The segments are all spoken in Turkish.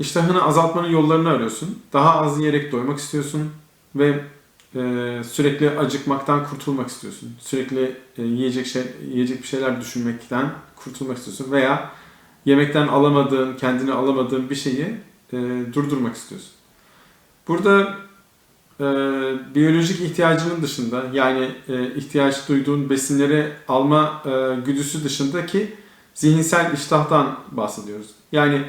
iştahını azaltmanın yollarını arıyorsun. Daha az yiyerek doymak istiyorsun ve e, sürekli acıkmaktan kurtulmak istiyorsun. Sürekli e, yiyecek şey yiyecek bir şeyler düşünmekten kurtulmak istiyorsun veya yemekten alamadığın, kendini alamadığın bir şeyi e, durdurmak istiyorsun. Burada e, biyolojik ihtiyacının dışında yani e, ihtiyaç duyduğun besinleri alma e, güdüsü dışındaki zihinsel iştahtan bahsediyoruz. Yani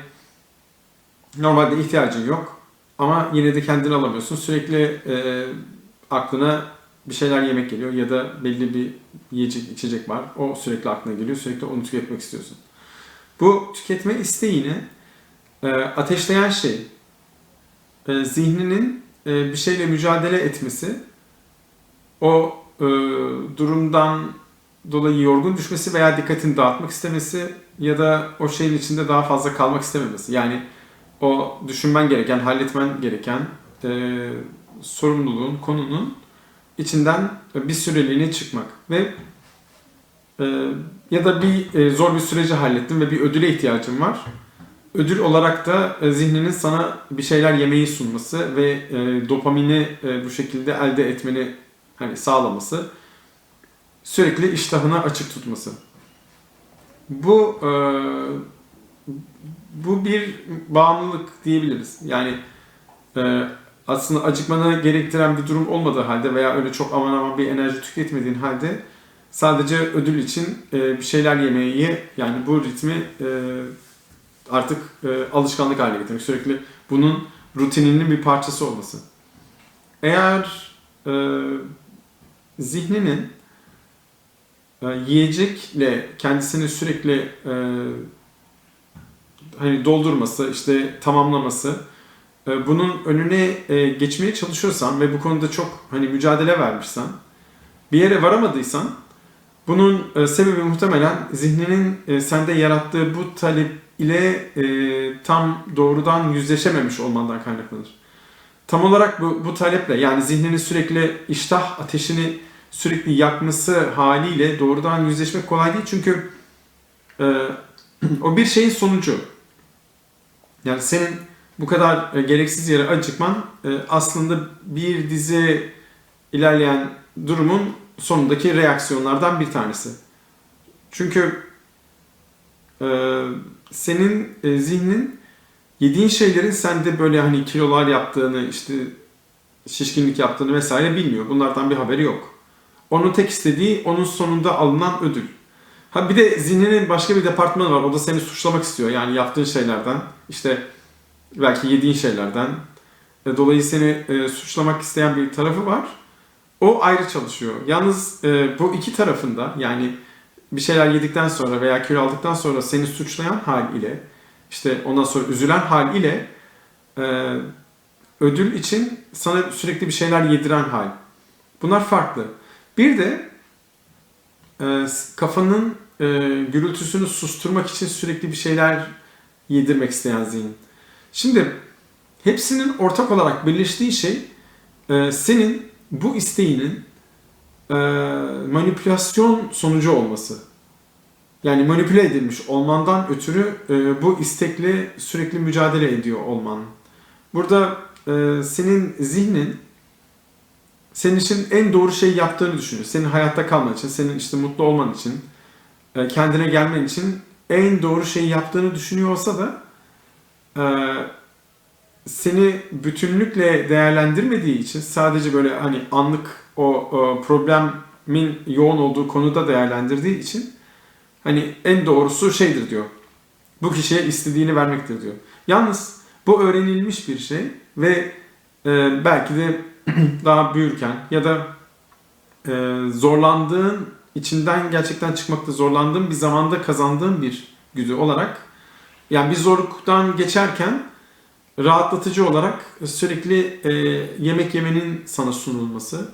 normalde ihtiyacın yok ama yine de kendini alamıyorsun. Sürekli e, aklına bir şeyler yemek geliyor ya da belli bir yiyecek içecek var. O sürekli aklına geliyor. Sürekli onu tüketmek istiyorsun. Bu tüketme isteğini e, ateşleyen şey e, zihninin e, bir şeyle mücadele etmesi, o e, durumdan dolayı yorgun düşmesi veya dikkatini dağıtmak istemesi ya da o şeyin içinde daha fazla kalmak istememesi. Yani o düşünmen gereken, halletmen gereken e, sorumluluğun, konunun içinden bir süreliğine çıkmak ve e, ya da bir e, zor bir süreci hallettin ve bir ödüle ihtiyacın var. Ödül olarak da e, zihninin sana bir şeyler yemeyi sunması ve e, dopamini e, bu şekilde elde etmeni hani sağlaması, sürekli iştahına açık tutması. Bu e, bir bağımlılık diyebiliriz. Yani e, aslında acıkmanı gerektiren bir durum olmadığı halde veya öyle çok aman aman bir enerji tüketmediğin halde sadece ödül için e, bir şeyler yemeyi yani bu ritmi e, artık e, alışkanlık haline getirmek. Sürekli bunun rutininin bir parçası olması. Eğer e, zihninin e, yiyecekle kendisini sürekli e, hani doldurması, işte tamamlaması, e, bunun önüne e, geçmeye çalışıyorsan ve bu konuda çok hani mücadele vermişsen, bir yere varamadıysan, bunun e, sebebi muhtemelen zihninin sende yarattığı bu talep ile tam doğrudan yüzleşememiş olmandan kaynaklanır. Tam olarak bu, bu taleple yani zihnini sürekli iştah ateşini sürekli yakması haliyle doğrudan yüzleşmek kolay değil çünkü e, o bir şeyin sonucu. Yani senin bu kadar e, gereksiz yere acıkman e, aslında bir dizi ilerleyen durumun sonundaki reaksiyonlardan bir tanesi. Çünkü e, senin zihnin yediğin şeylerin sende böyle hani kilolar yaptığını, işte şişkinlik yaptığını vesaire bilmiyor. Bunlardan bir haberi yok. Onun tek istediği onun sonunda alınan ödül. Ha bir de zihninin başka bir departmanı var. O da seni suçlamak istiyor. Yani yaptığın şeylerden, işte belki yediğin şeylerden. E, dolayı seni e, suçlamak isteyen bir tarafı var. O ayrı çalışıyor. Yalnız e, bu iki tarafında yani bir şeyler yedikten sonra veya kilo aldıktan sonra seni suçlayan hal ile işte ondan sonra üzülen hal ile e, ödül için sana sürekli bir şeyler yediren hal. Bunlar farklı. Bir de e, kafanın e, gürültüsünü susturmak için sürekli bir şeyler yedirmek isteyen zihin. Şimdi hepsinin ortak olarak birleştiği şey e, senin bu isteğinin e, manipülasyon sonucu olması. Yani manipüle edilmiş olmandan ötürü e, bu istekle sürekli mücadele ediyor olman. Burada e, senin zihnin senin için en doğru şeyi yaptığını düşünüyor. Senin hayatta kalman için, senin işte mutlu olman için, e, kendine gelmen için en doğru şeyi yaptığını düşünüyor olsa da e, seni bütünlükle değerlendirmediği için sadece böyle hani anlık o, problemin yoğun olduğu konuda değerlendirdiği için hani en doğrusu şeydir diyor. Bu kişiye istediğini vermektir diyor. Yalnız bu öğrenilmiş bir şey ve e, belki de daha büyürken ya da e, zorlandığın içinden gerçekten çıkmakta zorlandığın bir zamanda kazandığın bir güdü olarak yani bir zorluktan geçerken rahatlatıcı olarak sürekli e, yemek yemenin sana sunulması,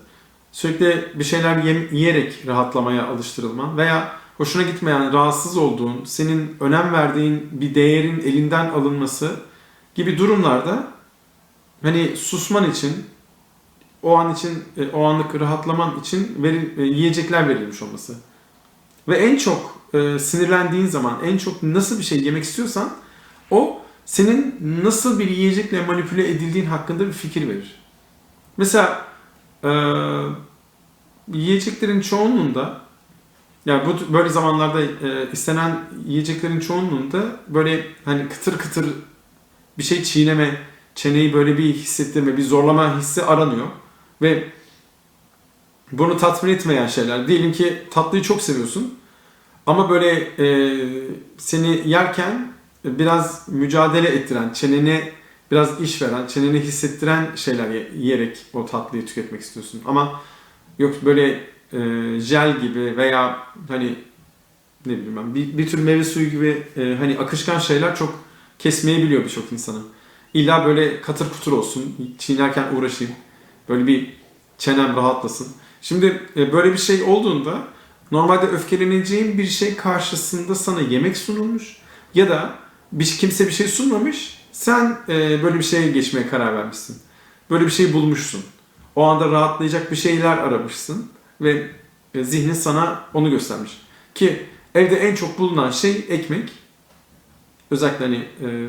sürekli bir şeyler yem, yiyerek rahatlamaya alıştırılman veya hoşuna gitmeyen, rahatsız olduğun, senin önem verdiğin bir değerin elinden alınması gibi durumlarda hani susman için, o an için, e, o anlık rahatlaman için veril, e, yiyecekler verilmiş olması. Ve en çok e, sinirlendiğin zaman, en çok nasıl bir şey yemek istiyorsan o senin nasıl bir yiyecekle manipüle edildiğin hakkında bir fikir verir. Mesela e, yiyeceklerin çoğunluğunda yani bu böyle zamanlarda e, istenen yiyeceklerin çoğunluğunda böyle hani kıtır kıtır bir şey çiğneme, çeneyi böyle bir hissettirme, bir zorlama hissi aranıyor. Ve bunu tatmin etmeyen şeyler. Diyelim ki tatlıyı çok seviyorsun ama böyle e, seni yerken biraz mücadele ettiren, çenene biraz iş veren, çeneni hissettiren şeyler ye- yiyerek o tatlıyı tüketmek istiyorsun. Ama yok böyle e, jel gibi veya hani ne bileyim ben bir, bir tür meyve suyu gibi e, hani akışkan şeyler çok kesmeyebiliyor birçok insanı. İlla böyle katır kutur olsun, çiğnerken uğraşayım. Böyle bir çenem rahatlasın. Şimdi e, böyle bir şey olduğunda normalde öfkeleneceğin bir şey karşısında sana yemek sunulmuş ya da bir kimse bir şey sunmamış. Sen e, böyle bir şeye geçmeye karar vermişsin. Böyle bir şey bulmuşsun. O anda rahatlayacak bir şeyler aramışsın ve e, zihnin sana onu göstermiş. Ki evde en çok bulunan şey ekmek. Özellikle hani e,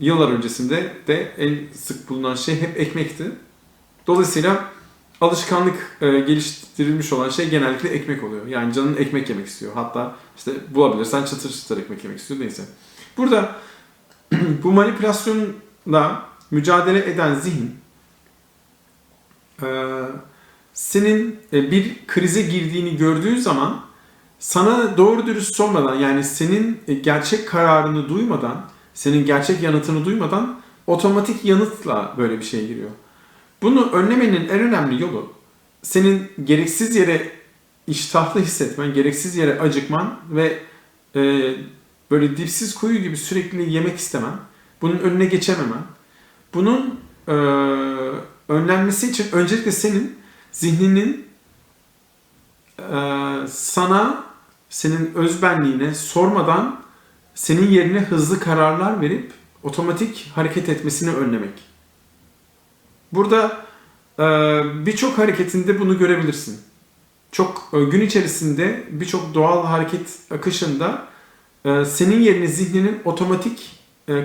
yıllar öncesinde de en sık bulunan şey hep ekmekti. Dolayısıyla alışkanlık e, geliştirilmiş olan şey genellikle ekmek oluyor. Yani canın ekmek yemek istiyor. Hatta işte bulabilirsen çıtır çıtır ekmek yemek istiyor neyse. Burada bu manipülasyonla mücadele eden zihin e, senin e, bir krize girdiğini gördüğü zaman sana doğru dürüst sormadan yani senin e, gerçek kararını duymadan, senin gerçek yanıtını duymadan otomatik yanıtla böyle bir şey giriyor. Bunu önlemenin en önemli yolu senin gereksiz yere iştahlı hissetmen, gereksiz yere acıkman ve e, böyle dipsiz kuyu gibi sürekli yemek istemen, bunun önüne geçememen. Bunun e, önlenmesi için öncelikle senin zihninin e, sana, senin özbenliğine sormadan senin yerine hızlı kararlar verip otomatik hareket etmesini önlemek. Burada e, birçok hareketinde bunu görebilirsin. Çok e, gün içerisinde birçok doğal hareket akışında e, senin yerine zihninin otomatik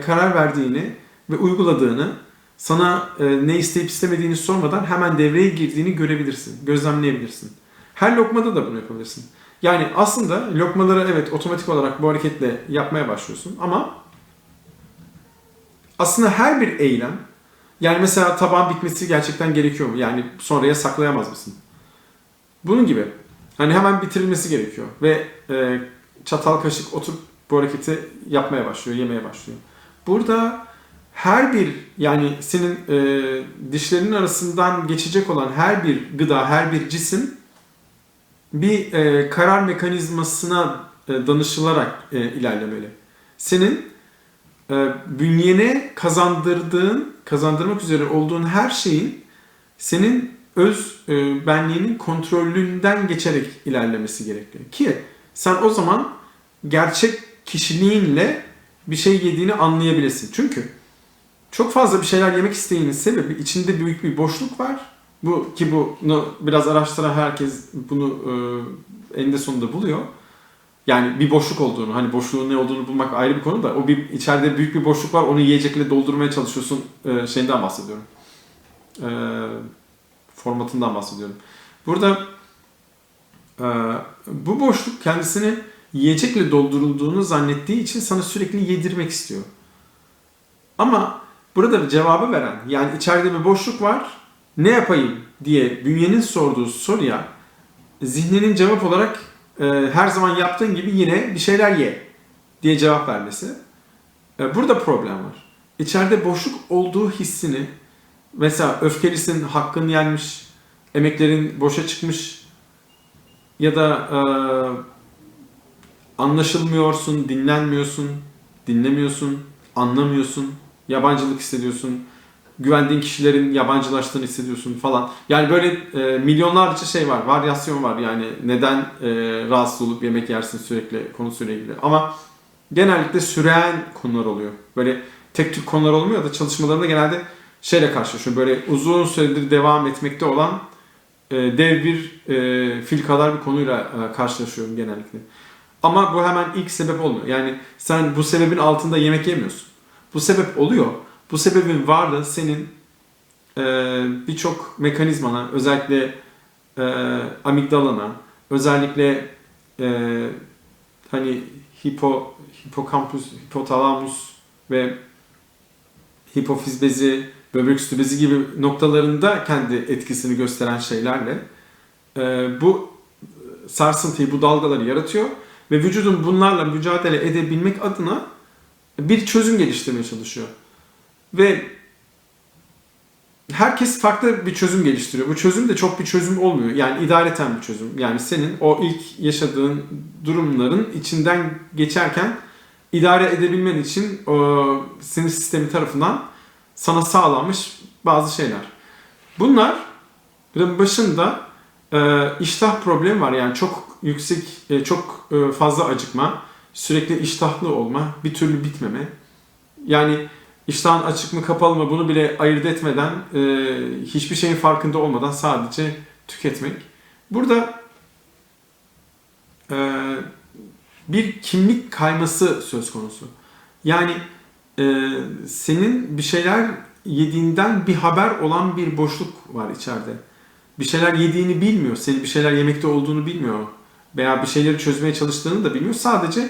karar verdiğini ve uyguladığını, sana ne isteyip istemediğini sormadan hemen devreye girdiğini görebilirsin, gözlemleyebilirsin. Her lokmada da bunu yapabilirsin. Yani aslında lokmaları evet otomatik olarak bu hareketle yapmaya başlıyorsun ama aslında her bir eylem yani mesela tabağın bitmesi gerçekten gerekiyor mu? Yani sonraya saklayamaz mısın? Bunun gibi. Hani hemen bitirilmesi gerekiyor ve e, çatal kaşık oturup bu hareketi yapmaya başlıyor, yemeye başlıyor. Burada her bir yani senin e, dişlerinin arasından geçecek olan her bir gıda, her bir cisim bir e, karar mekanizmasına e, danışılarak e, ilerlemeli. Senin e, bünyene kazandırdığın, kazandırmak üzere olduğun her şeyin senin öz e, benliğinin kontrolünden geçerek ilerlemesi gerekiyor. Ki sen o zaman gerçek kişiliğinle bir şey yediğini anlayabilirsin. Çünkü çok fazla bir şeyler yemek isteğinin sebebi içinde büyük bir boşluk var. Bu ki bunu biraz araştıran herkes bunu e, eninde sonunda buluyor. Yani bir boşluk olduğunu, hani boşluğun ne olduğunu bulmak ayrı bir konu da o bir içeride büyük bir boşluk var. Onu yiyecekle doldurmaya çalışıyorsun. E, şeyinden bahsediyorum. E, formatından bahsediyorum. Burada e, bu boşluk kendisini yiyecekle doldurulduğunu zannettiği için sana sürekli yedirmek istiyor. Ama burada bir cevabı veren, yani içeride bir boşluk var, ne yapayım diye bünyenin sorduğu soruya zihninin cevap olarak e, her zaman yaptığın gibi yine bir şeyler ye diye cevap vermesi. E, burada problem var. İçeride boşluk olduğu hissini mesela öfkelisin, hakkın yenmiş, emeklerin boşa çıkmış ya da e, anlaşılmıyorsun, dinlenmiyorsun, dinlemiyorsun, anlamıyorsun, yabancılık hissediyorsun, güvendiğin kişilerin yabancılaştığını hissediyorsun falan. Yani böyle e, milyonlarca şey var, varyasyon var yani neden e, rahatsız olup yemek yersin sürekli konusuyla ilgili. Ama genellikle süren konular oluyor. Böyle tek tük konular olmuyor da çalışmalarında genelde şeyle karşılaşıyorum. Böyle uzun süredir devam etmekte olan e, dev bir e, fil kadar bir konuyla e, karşılaşıyorum genellikle. Ama bu hemen ilk sebep olmuyor. Yani sen bu sebebin altında yemek yemiyorsun. Bu sebep oluyor. Bu sebebin varlığı senin e, birçok mekanizmana, özellikle e, amigdalana, özellikle e, hani hipo, hipokampus, hipotalamus ve hipofiz bezi, böbrek üstü bezi gibi noktalarında kendi etkisini gösteren şeylerle e, bu sarsıntıyı, bu dalgaları yaratıyor ve vücudun bunlarla mücadele edebilmek adına bir çözüm geliştirmeye çalışıyor. Ve herkes farklı bir çözüm geliştiriyor. Bu çözüm de çok bir çözüm olmuyor. Yani idareten bir çözüm. Yani senin o ilk yaşadığın durumların içinden geçerken idare edebilmen için o sinir sistemi tarafından sana sağlanmış bazı şeyler. Bunlar başında e, iştah problemi var. Yani çok yüksek, e, çok e, fazla acıkma, sürekli iştahlı olma, bir türlü bitmeme. Yani iştahın açık mı kapalı mı bunu bile ayırt etmeden, e, hiçbir şeyin farkında olmadan sadece tüketmek. Burada e, bir kimlik kayması söz konusu. Yani e, senin bir şeyler yediğinden bir haber olan bir boşluk var içeride. Bir şeyler yediğini bilmiyor, senin bir şeyler yemekte olduğunu bilmiyor veya bir şeyleri çözmeye çalıştığını da bilmiyor. Sadece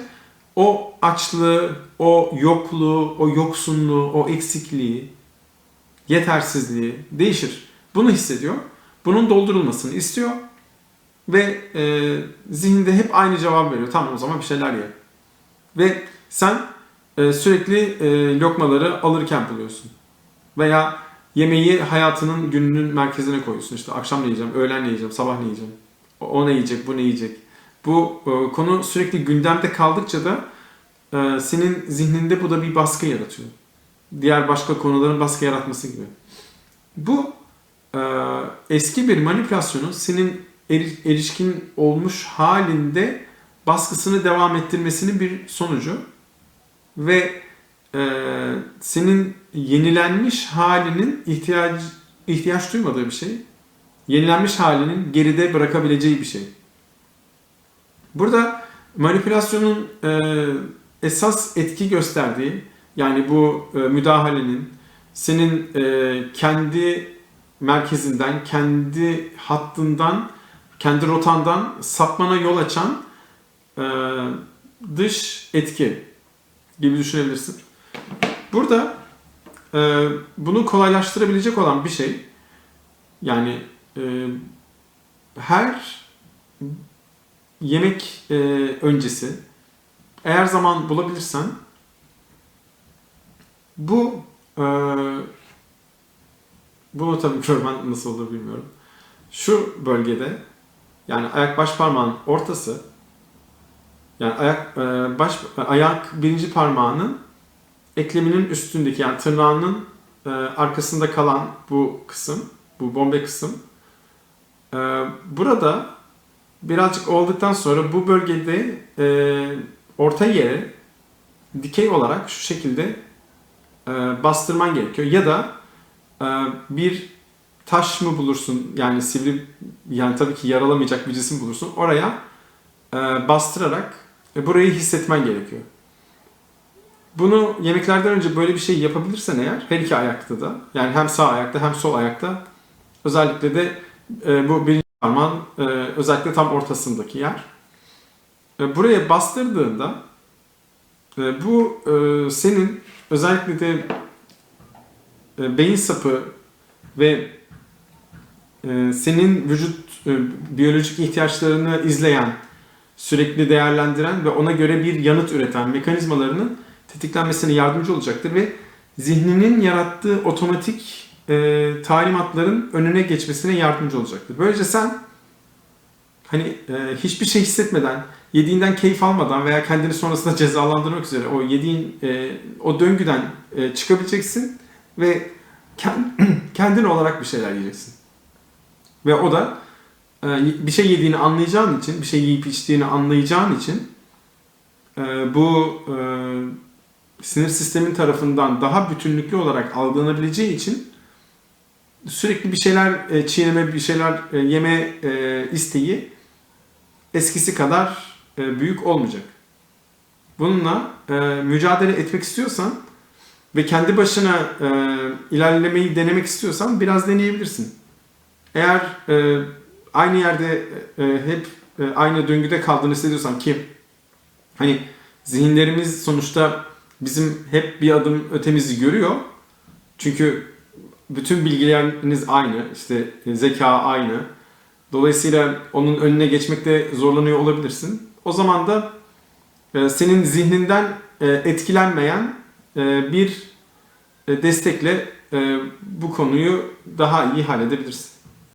o açlığı, o yokluğu, o yoksunluğu, o eksikliği, yetersizliği değişir. Bunu hissediyor. Bunun doldurulmasını istiyor. Ve e, zihninde hep aynı cevap veriyor. Tamam o zaman bir şeyler ye. Ve sen e, sürekli e, lokmaları alırken buluyorsun. Veya yemeği hayatının gününün merkezine koyuyorsun. İşte akşam ne yiyeceğim, öğlen ne yiyeceğim, sabah ne yiyeceğim. O, o ne yiyecek, bu ne yiyecek. Bu e, konu sürekli gündemde kaldıkça da e, senin zihninde bu da bir baskı yaratıyor. Diğer başka konuların baskı yaratması gibi. Bu e, eski bir manipülasyonu senin eri- erişkin olmuş halinde baskısını devam ettirmesinin bir sonucu ve e, senin yenilenmiş halinin ihtiyaç ihtiyaç duymadığı bir şey. Yenilenmiş halinin geride bırakabileceği bir şey. Burada manipülasyonun e, esas etki gösterdiği yani bu e, müdahalenin senin e, kendi merkezinden, kendi hattından, kendi rotandan sapmana yol açan e, dış etki gibi düşünebilirsin. Burada e, bunu kolaylaştırabilecek olan bir şey yani e, her yemek e, öncesi eğer zaman bulabilirsen bu e, bunu tabii görmen nasıl olur bilmiyorum. Şu bölgede yani ayak baş parmağın ortası yani ayak e, baş ayak birinci parmağının ekleminin üstündeki yani tırnağının e, arkasında kalan bu kısım, bu bombe kısım. E, burada birazcık olduktan sonra bu bölgede e, orta yere dikey olarak şu şekilde e, bastırman gerekiyor. Ya da e, bir taş mı bulursun yani sivri yani tabii ki yaralamayacak bir cisim bulursun. Oraya e, bastırarak e, burayı hissetmen gerekiyor. Bunu yemeklerden önce böyle bir şey yapabilirsen eğer her iki ayakta da yani hem sağ ayakta hem sol ayakta özellikle de e, bu birinci parmağın e, özellikle tam ortasındaki yer. E, buraya bastırdığında e, bu e, senin özellikle de e, beyin sapı ve e, senin vücut e, biyolojik ihtiyaçlarını izleyen, sürekli değerlendiren ve ona göre bir yanıt üreten mekanizmalarının tetiklenmesine yardımcı olacaktır ve zihninin yarattığı otomatik e, talimatların önüne geçmesine yardımcı olacaktır. Böylece sen hani e, hiçbir şey hissetmeden, yediğinden keyif almadan veya kendini sonrasında cezalandırmak üzere o yediğin e, o döngüden e, çıkabileceksin ve kendin olarak bir şeyler yiyeceksin. Ve o da e, bir şey yediğini anlayacağın için, bir şey yiyip içtiğini anlayacağın için e, bu e, sinir sistemin tarafından daha bütünlüklü olarak algılanabileceği için sürekli bir şeyler e, çiğneme, bir şeyler e, yeme e, isteği eskisi kadar e, büyük olmayacak. Bununla e, mücadele etmek istiyorsan ve kendi başına e, ilerlemeyi denemek istiyorsan biraz deneyebilirsin. Eğer e, aynı yerde e, hep e, aynı döngüde kaldığını hissediyorsan ki hani zihinlerimiz sonuçta bizim hep bir adım ötemizi görüyor. Çünkü bütün bilgileriniz aynı, işte zeka aynı. Dolayısıyla onun önüne geçmekte zorlanıyor olabilirsin. O zaman da e, senin zihninden e, etkilenmeyen e, bir destekle bu konuyu daha iyi halledebilirsin.